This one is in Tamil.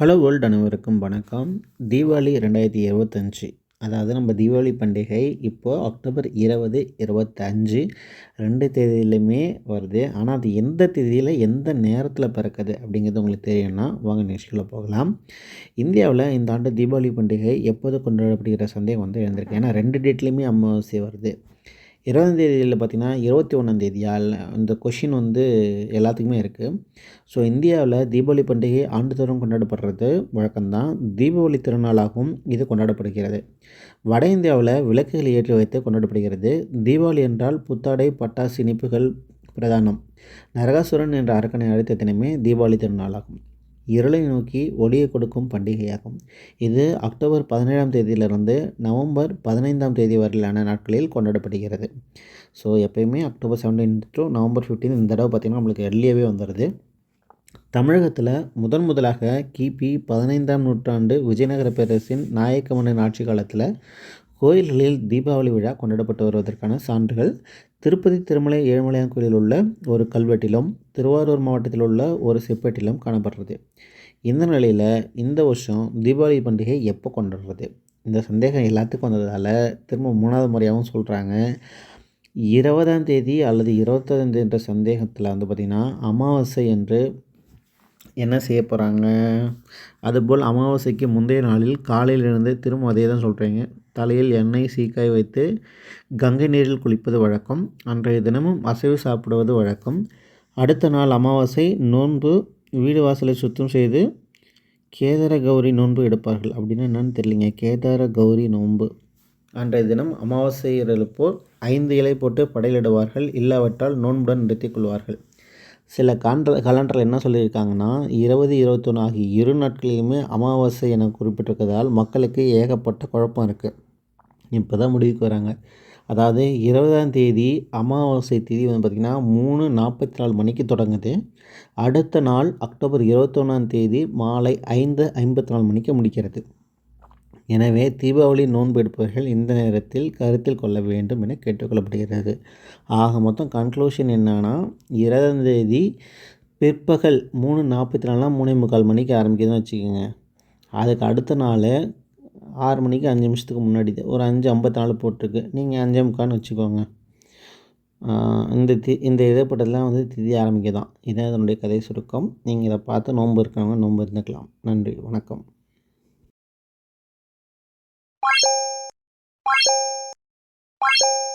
ஹலோ வேர்ல்டு அனைவருக்கும் வணக்கம். தீபாவளி ரெண்டாயிரத்தி இருபத்தஞ்சி அதாவது நம்ம தீபாவளி பண்டிகை இப்போது அக்டோபர் இருபது இருபத்தஞ்சு ரெண்டு தேதியிலுமே வருது. ஆனால் அது எந்த தேதியில் எந்த நேரத்தில் பிறக்குது அப்படிங்கிறது உங்களுக்கு தெரியும்னா வாங்க நிகழ்ச்சியில் போகலாம். இந்தியாவில் இந்த ஆண்டு தீபாவளி பண்டிகை எப்போது கொண்டாடப்படுகிற சந்தேகம் வந்து எழுந்திருக்கு. ஏன்னா ரெண்டு டேட்லேயுமே அமாவாசை வருது. இருபதாம் தேதியில் பார்த்திங்கன்னா இருபத்தி ஒன்றாந்தேதியா இந்த கொஷின் வந்து எல்லாத்துக்குமே இருக்குது ஸோ இந்தியாவில் தீபாவளி பண்டிகை ஆண்டுதோறும் கொண்டாடப்படுறது வழக்கம்தான். தீபாவளி திருநாளாகவும் இது கொண்டாடப்படுகிறது. வட இந்தியாவில் விளக்குகளை ஏற்றி வைத்து கொண்டாடப்படுகிறது. தீபாவளி என்றால் புத்தாடை பட்டாசு இனிப்புகள் பிரதானம். நரகாசுரன் என்ற அரக்கனை அழைத்த தினமே தீபாவளி திருநாளாகும். இருளை நோக்கி ஒளியை கொடுக்கும் பண்டிகையாகும். இது அக்டோபர் பதினேழாம் தேதியிலிருந்து நவம்பர் பதினைந்தாம் தேதி வரையிலான நாட்களில் கொண்டாடப்படுகிறது. ஸோ எப்பயுமே October seventeen to November fifteen இந்த தடவை பார்த்திங்கன்னா நம்மளுக்கு எர்லியாகவே வந்துடுது தமிழகத்தில் முதன் முதலாக கிபி பதினைந்தாம் நூற்றாண்டு விஜயநகர பேரரசின் நாயக்க மன்னன் ஆட்சி காலத்தில் கோயில்களில் தீபாவளி விழா கொண்டாடப்பட்டு வருவதற்கான சான்றுகள் திருப்பதி திருமலை ஏழுமலையான் கோயிலில் உள்ள ஒரு கல்வெட்டிலும் திருவாரூர் மாவட்டத்தில் உள்ள ஒரு செப்பேட்டிலும் காணப்படுறது. இந்த நிலையில் இந்த வருஷம் தீபாவளி பண்டிகை எப்போ கொண்டாடுறது? இந்த சந்தேகம் எல்லாத்துக்கும் வந்ததால் திரும்ப மூணாவது முறையாகவும் சொல்கிறாங்க இருபதாம் தேதி அல்லது இருபத்தாம் தேதி என்ற சந்தேகத்தில் வந்து பார்த்திங்கன்னா அமாவாசை என்று என்ன செய்ய போகிறாங்க அதுபோல் அமாவாசைக்கு முந்தைய நாளில் காலையிலிருந்து திரும்ப அதே தான் சொல்கிறீங்க தலையில் எண்ணெய் சீக்காய் வைத்து கங்கை நீரில் குளிப்பது வழக்கம். அன்றைய தினமும் அசைவு சாப்பிடுவது வழக்கம். அடுத்த நாள் அமாவாசை நோன்பு வீடு வாசலை சுத்தம் செய்து கேதார கௌரி நோன்பு எடுப்பார்கள். அப்படின்னு என்னன்னு தெரியலிங்க. கேதார கௌரி நோன்பு. அன்றைய தினம் அமாவாசை இருப்போர் ஐந்து இலை போட்டு படையிலிடுவார்கள். இல்லாவிட்டால் நோன்புடன் நிறுத்திக் கொள்வார்கள். சில காண்ட கலண்டரில் என்ன சொல்லியிருக்காங்கன்னா இருபது இருபத்தொன்று ஆகிய இரு நாட்களிலுமே அமாவாசை என குறிப்பிட்டிருக்கிறதால் மக்களுக்கு ஏகப்பட்ட குழப்பம் இருக்குது இப்போ தான் முடிவுக்கு வராங்க. அதாவது இருபதாம் தேதி அமாவாசை தேதி வந்து பார்த்திங்கன்னா மூணு நாற்பத்தி நாலு மணிக்கு தொடங்குது. அடுத்த நாள் அக்டோபர் இருபத்தொன்னாம் தேதி மாலை ஐந்து ஐம்பத்தி நாலு மணிக்கு முடிக்கிறது. எனவே தீபாவளி நோன்பு எடுப்பவர்கள் இந்த நேரத்தில் கருத்தில் கொள்ள வேண்டும் என கேட்டுக்கொள்ளப்படுகிறது. ஆக மொத்தம் கன்க்ளூஷன் என்னன்னா இருபதாம் தேதி பிற்பகல் மூணு நாற்பத்தி நாலுனா மூணே முக்கால் மணிக்கு ஆரம்பிக்குதுன்னு வச்சுக்கோங்க. அதுக்கு அடுத்த நாள் ஆறு மணிக்கு அஞ்சு நிமிஷத்துக்கு முன்னாடி ஒரு அஞ்சு ஐம்பத்தி நாலு போட்டிருக்கு. நீங்கள் அஞ்சே முக்கான்னு வச்சுக்கோங்க. இந்த தி இந்த இடைப்பட்டதெல்லாம் வந்து திதி ஆரம்பிக்க தான் இதான் இதனுடைய கதை சுருக்கம். நீங்கள் இதை பார்த்து நோன்பு இருக்கிறவங்க நோன்பு இருந்துக்கலாம். நன்றி வணக்கம். Bye.